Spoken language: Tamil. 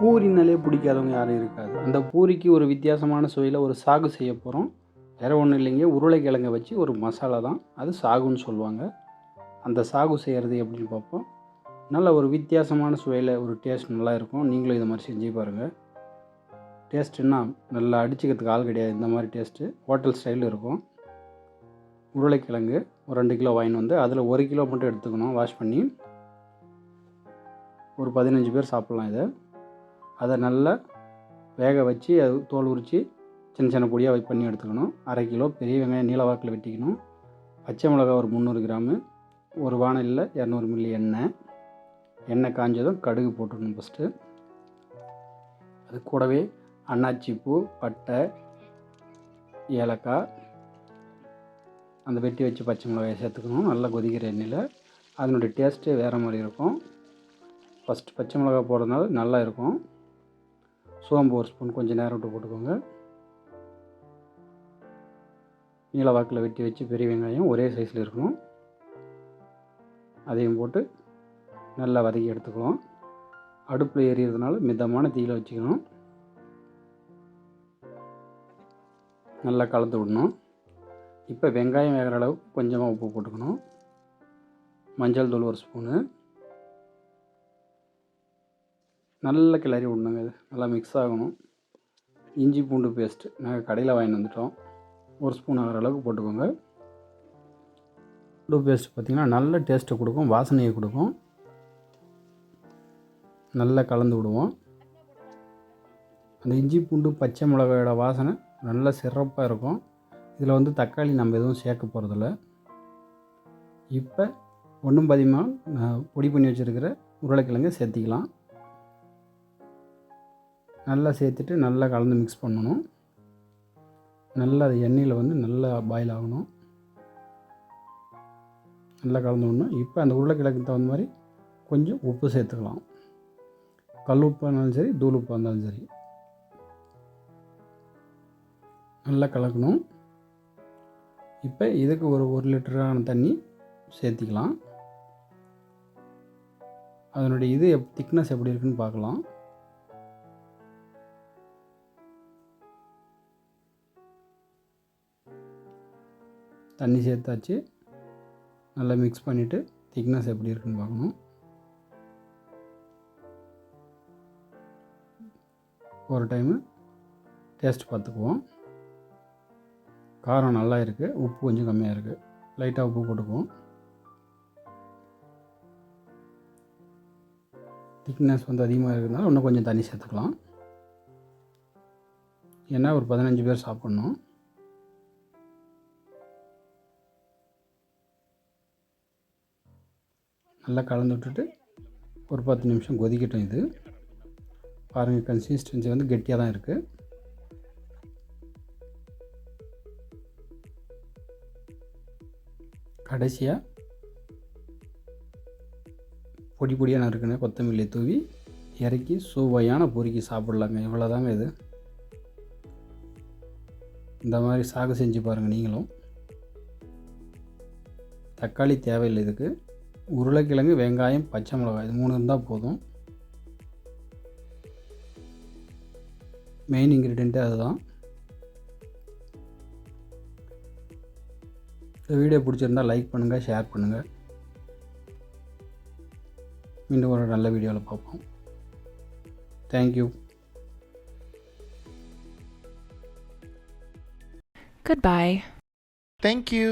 பூரினாலே பிடிக்காதவங்க யாரும் இருக்காது. அந்த பூரிக்கு ஒரு வித்தியாசமான சுவையில் ஒரு சாகு செய்ய போகிறோம் வேறு ஒன்றும் இல்லைங்க. உருளைக்கிழங்கை வச்சு ஒரு மசாலா தான். அது சாகுன்னு சொல்லுவாங்க. அந்த சாகு செய்கிறது எப்படின்னு பார்ப்போம். நல்ல ஒரு வித்தியாசமான சுவையில் ஒரு டேஸ்ட் நல்லா இருக்கும். நீங்களும் இது மாதிரி செஞ்சு பாருங்கள் டேஸ்ட்டுன்னா நல்லா அடிச்சுக்கிறதுக்கு ஆள் கிடையாது. இந்த மாதிரி டேஸ்ட்டு ஹோட்டல் ஸ்டைலில் இருக்கும். உருளைக்கிழங்கு ஒரு ரெண்டு கிலோ வாங்கின்னு வந்து அதில் ஒரு கிலோ மட்டும் எடுத்துக்கணும். வாஷ் பண்ணி ஒரு பதினஞ்சு பேர் சாப்பிட்லாம் இதை. அதை நல்லா வேக வச்சு அது தோல் உரித்து சின்ன சின்ன பொடியாக வை பண்ணி எடுத்துக்கணும். அரை கிலோ பெரிய வெங்காயம் நீல வாக்கில் வெட்டிக்கணும். பச்சை மிளகா ஒரு முந்நூறு கிராமு ஒரு வானலியில் இரநூறு மில்லி எண்ணெய். எண்ணெய் காஞ்சதும் கடுகு போட்டுடணும் ஃபஸ்ட்டு அது கூடவே அன்னாச்சி பூ பட்டை ஏலக்காய் அந்த வெட்டி வச்சு பச்சை மிளகாயை சேர்த்துக்கணும். நல்லா கொதிக்கிற எண்ணெயில். அதனுடைய டேஸ்ட்டே வேறு மாதிரி இருக்கும். ஃபஸ்ட்டு பச்சை மிளகா போடுறதுனால நல்லா இருக்கும். சோம்பு ஒரு ஸ்பூன் கொஞ்சம் நேரம் விட்டு போட்டுக்கோங்க. நீள வாக்கில் வெட்டி வச்சு பெரிய வெங்காயம் ஒரே சைஸில் இருக்கணும். அதையும் போட்டு நல்லா வதக்கி எடுத்துக்கலாம். அடுப்பில் எரியறதுனால மிதமான தீயில் வச்சுக்கணும். நல்லா கலந்து விடணும். இப்போ வெங்காயம் வேகிற அளவுக்கு கொஞ்சமாக உப்பு போட்டுக்கணும். மஞ்சள் தூள் ஒரு ஸ்பூனு. நல்ல கிளறி விடணுங்க இது. நல்லா மிக்ஸ் ஆகணும். இஞ்சி பூண்டு பேஸ்ட்டு நாங்கள் கடையில் வாங்கிட்டு வந்துட்டோம். ஒரு ஸ்பூன் ஆகிற அளவுக்கு போட்டுக்கோங்க. பூண்டு பேஸ்ட் பார்த்திங்கன்னா நல்ல டேஸ்ட்டை கொடுக்கும் வாசனையை கொடுக்கும். நல்லா கலந்து விடுவோம். அந்த இஞ்சி பூண்டு பச்சை மிளகாயோட வாசனை நல்ல சிறப்பாக இருக்கும். இதில் வந்து தக்காளி நம்ம எதுவும் சேர்க்க போகிறதில்ல இப்போ ஒன்றும் பதிகமாக பொடி பண்ணி வச்சுருக்கிற உருளைக்கிழங்கை சேர்த்திக்கலாம். நல்லா சேர்த்துட்டு நல்லா கலந்து மிக்ஸ் பண்ணணும். நல்லா அது எண்ணெயில் வந்து நல்லா பாயில் ஆகணும். நல்லா கலந்து விடணும். இப்போ அந்த உருளைக்கிழங்கு தகுந்த மாதிரி கொஞ்சம் உப்பு சேர்த்துக்கலாம். கல் உப்பாக இருந்தாலும் சரி தூள் உப்பாக இருந்தாலும் சரி. நல்லா கலக்கணும். இப்போ இதுக்கு ஒரு ஒரு லிட்டரான தண்ணி சேர்த்திக்கலாம். அதனுடைய இது எப் திக்னஸ் எப்படி இருக்குன்னு பார்க்கலாம். தண்ணி சேர்த்தாச்சு. நல்லா மிக்ஸ் பண்ணிவிட்டு திக்னஸ் எப்படி இருக்குன்னு பார்க்கணும். ஒரு டைமு டேஸ்ட் பார்த்துக்குவோம். காரம் நல்லா இருக்குது உப்பு கொஞ்சம் கம்மியாக இருக்குது லைட்டாக உப்பு போட்டுக்குவோம். திக்னஸ் வந்து அதிகமாக இருக்கிறதுனால இன்னும் கொஞ்சம் தண்ணி சேர்த்துக்கலாம். ஏன்னா ஒரு பதினஞ்சு பேர் சாப்பிட்ணும். நல்லா கலந்து விட்டுட்டு ஒரு பத்து நிமிஷம் கொதிக்கட்டும் இது. பாருங்கள் கன்சிஸ்டன்சி வந்து கெட்டியாக தான் இருக்குது கடைசியாக பொடி பொடியாக நறுக்குன கொத்தமல்லி தூவி இறக்கி சுவையான பொறுக்கி சாப்பிட்லாங்க. இவ்வளோதாங்க இது. இந்த மாதிரி சாகு செஞ்சு பாருங்கள் நீங்களும். தக்காளி தேவையில்லை இதுக்கு. உருளைக்கிழங்கு வெங்காயம் பச்சை மிளகாய் இது மூணு இருந்தால் போதும். மெயின் இன்க்ரீடியண்ட்டே அதுதான். இந்த வீடியோ பிடிச்சிருந்தால் லைக் பண்ணுங்கள் ஷேர் பண்ணுங்கள் மீண்டும் ஒரு நல்ல வீடியோவில் பார்ப்போம். Thank you Goodbye. Thank you.